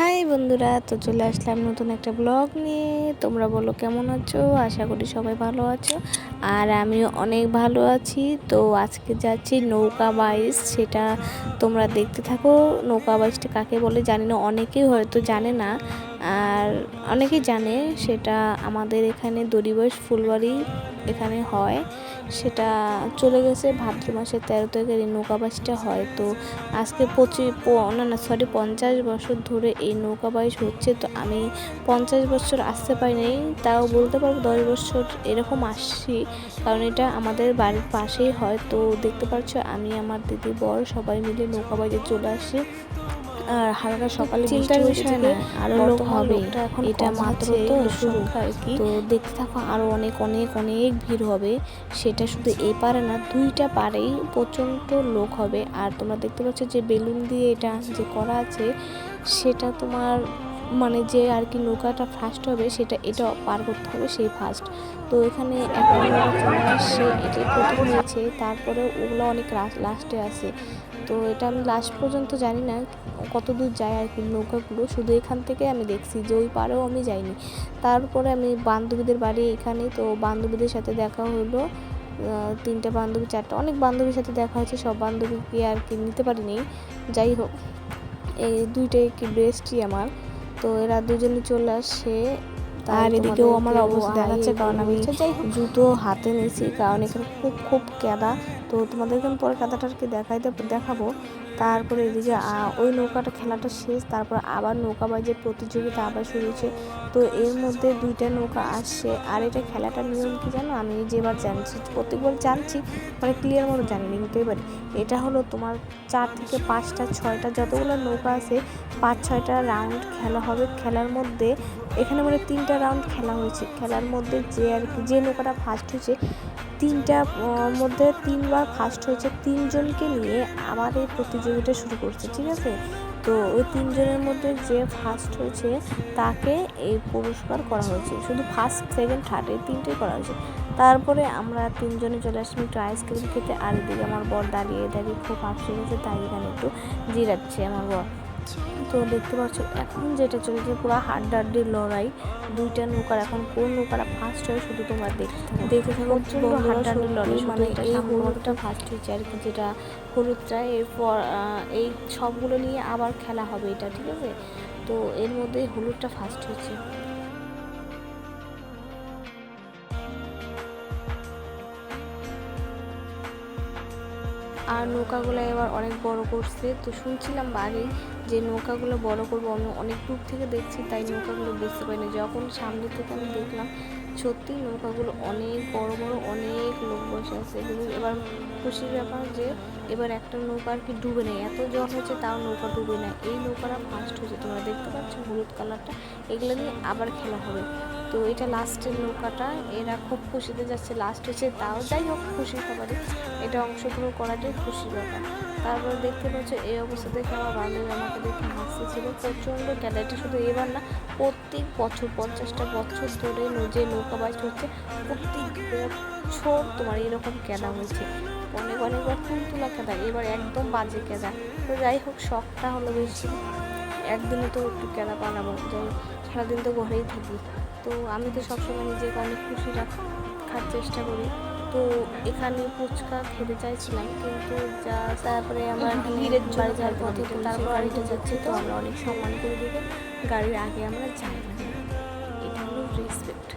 High বন্ধুরা, তো চলে আসলাম নতুন একটা ব্লগ নিয়ে। তোমরা বলো কেমন আছো? আশা করি সবাই ভালো আছো। আর আমিও অনেক ভালো আছি। তো আজকে যাচ্ছি নৌকা বাইস সেটা তোমরা দেখতে থাকো। নৌকা বাইসটা কাকে বলে জানি না, অনেকেই হয়তো জানে না। আর অনেকেই জানে, সেটা আমাদের এখানে দড়িবাস ফুলবাড়ি এখানে হয়। সেটা চলে গেছে ভাদ্র মাসের তেরো তারিখের এই নৌকাবাসটা হয়। তো আজকে পঁচিশ না না সরি পঞ্চাশ বছর ধরে এই নৌকাবাস হচ্ছে। তো আমি পঞ্চাশ বছর আসতে পারিনি। তাও বলতে পারব দশ বছর এরকম আসছি। কারণ এটা আমাদের বাড়ির পাশেই হয়। তো দেখতে পাচ্ছ, আমি, আমার দিদি, বর সবাই মিলে নৌকাবাজে চলে আসি। হালকা সকালে চিন্তার বিষয় না আরও লোক হবে। এটা মাত্র তো শুরু। আর কি তো দেখতে থাকো আরও অনেক অনেক অনেক ভিড় হবে। সেটা শুধু এ পারে না দুইটা পারেই প্রচণ্ড লোক হবে। আর তোমরা দেখতে পাচ্ছ যে বেলুন দিয়ে এটা যে করা আছে সেটা তোমার মানে যে আর কি নৌকাটা ফার্স্ট হবে সেটা এটা পার করতে হবে সেই ফার্স্ট তো এখানে নৌকা চলে আসছে প্রথম হয়েছে তারপরে ওগুলো অনেক লাস্টে আছে। তো এটা আমি লাস্ট পর্যন্ত জানি না, কত দূর যায় আর কি নৌকাগুলো। শুধু এখান থেকে আমি দেখছি যে ওই পারেও আমি যাইনি। তারপরে আমি বান্ধবীদের বাড়ি এখানে, তো বান্ধবীদের সাথে দেখা হলো। তিনটে বান্ধবী, চারটা, অনেক বান্ধবীর সাথে দেখা হয়েছে, সব বান্ধবীকে আর কি নিতে পারিনি। যাই হোক, এই দুইটাই কি বেস্টই আমার। তো এরা দুজনে চলে আসে আর এদিকেও আমার অবস্থা দেখাচ্ছে কারণ আমি জুতো হাতে নিয়েছি কারণ এখানে খুব খুব কেদা। তো তোমাদেরকে আমি পরে কি দেখাইতে দেখাবো। তারপরে এদিকে ওই নৌকাটা খেলাটা শেষ তারপর আবার নৌকাবাজের প্রতিযোগিতা আবার শুরু হয়েছে। তো এর মধ্যে দুইটা নৌকা আসছে আর এটা খেলাটার নিয়ম কি জানো? আমি যেবার জানছি প্রত্যেকবার জানছি মানে ক্লিয়ার মতো জানি কিন্তু এবার এটা হলো তোমার চার থেকে পাঁচটা ছয়টা যতগুলো নৌকা আছে পাঁচ ছয়টা রাউন্ড খেলা হবে। খেলার মধ্যে এখানে মানে তিনটা রাউন্ড খেলা হয়েছে। খেলার মধ্যে যে আর কি, যে নৌকাটা ফার্স্ট হয়েছে, তিনটা মধ্যে তিনবার ফার্স্ট হয়েছে। তিনজনকে নিয়ে আবার এই প্রতিযোগিতা শুরু করছে, ঠিক আছে? তো ওই তিনজনের মধ্যে যে ফার্স্ট হয়েছে, তাকে এই পুরস্কার করা হয়েছে। শুধু ফার্স্ট সেকেন্ড থার্ড এই তিনটেই করা হয়েছে। তারপরে আমরা তিনজনে চলে আসলাম একটু আইসক্রিম খেতে। আর এদিকে আমার বর দাঁড়িয়ে দাঁড়িয়ে খুব হাসি গেছে তাই এখানে একটু জিরাচ্ছে আমার বর। তো দেখতে পাচ্ছ এখন যেটা চলছে পুরো হাড্ডাড্ডির লড়াই। দুইটা নৌকার এখন কোন নৌকাটা ফার্স্ট হয় শুধু তোমার দেখতে থাকো। দেখে থাকো লড়াই মানে এই হলুদটা ফার্স্ট হয়েছে আর কি যেটা হলুদটা এরপর এই সবগুলো নিয়ে আবার খেলা হবে এটা ঠিক আছে? তো এর মধ্যে হলুদটা ফার্স্ট হয়েছে। আর নৌকাগুলো এবার অনেক বড় করছে। তো শুনছিলাম বাড়ি যে নৌকাগুলো বড় করব, আমি অনেক দূর থেকে দেখছি, তাই নৌকাগুলো বুঝতে পারিনি যখন সামনে থেকে আমি দেখলাম, সত্যি নৌকাগুলো অনেক বড় বড়, অনেক লোক বসে আছে। এবার খুশির ব্যাপার যে, এবার একটা নৌকা আর কি ডুবে নেই। এত জল হয়েছে, তাও নৌকা ডুবে না এই নৌকাটা ফার্স্ট হয়েছে, তোমরা দেখতে পাচ্ছ হলুদ কালারটা। এগুলো নিয়ে আবার খেলা হবে। তো এটা লাস্টের নৌকাটা। এরা খুব খুশিতে যাচ্ছে লাস্ট হয়েছে তাও যাই হোক খুশির খাবারে। এটা অংশগ্রহণ করাটাই খুশির ব্যাপার। তারপর দেখতে পাচ্ছ এই অবস্থা দেখে আমার বান্ধবী আমাকে দেখে হাসতেছিল। প্রচণ্ড খেলা শুধু এবার না, প্রত্যেক বছর, পঞ্চাশটা বছর ধরে যে নৌকা নৌকাবাজ হচ্ছে, প্রত্যেক বছর তোমার এরকম কেদা হয়েছে। অনেক অনেকবার ফুল তোলা কেদা এবার একদম বাজে কেদা তো যাই হোক, শখটা হলো বেশি। একদিনে তো একটু কেনা বানাবো যাই সারাদিন তো ঘরেই থাকি। তো আমি তো সবসময় নিজেকে অনেক খুশি রাখার চেষ্টা করি। তো এখানে ফুচকা খেতে চাইছিলাম কিন্তু যা তারপরে আমার ভিড়ের বাড়ি যাওয়ার পথে তারপর গাড়িটা যাচ্ছে তো আমরা অনেক সম্মান করে দেবো গাড়ির আগে আমরা যাই না। এটা হলো রেসপেক্ট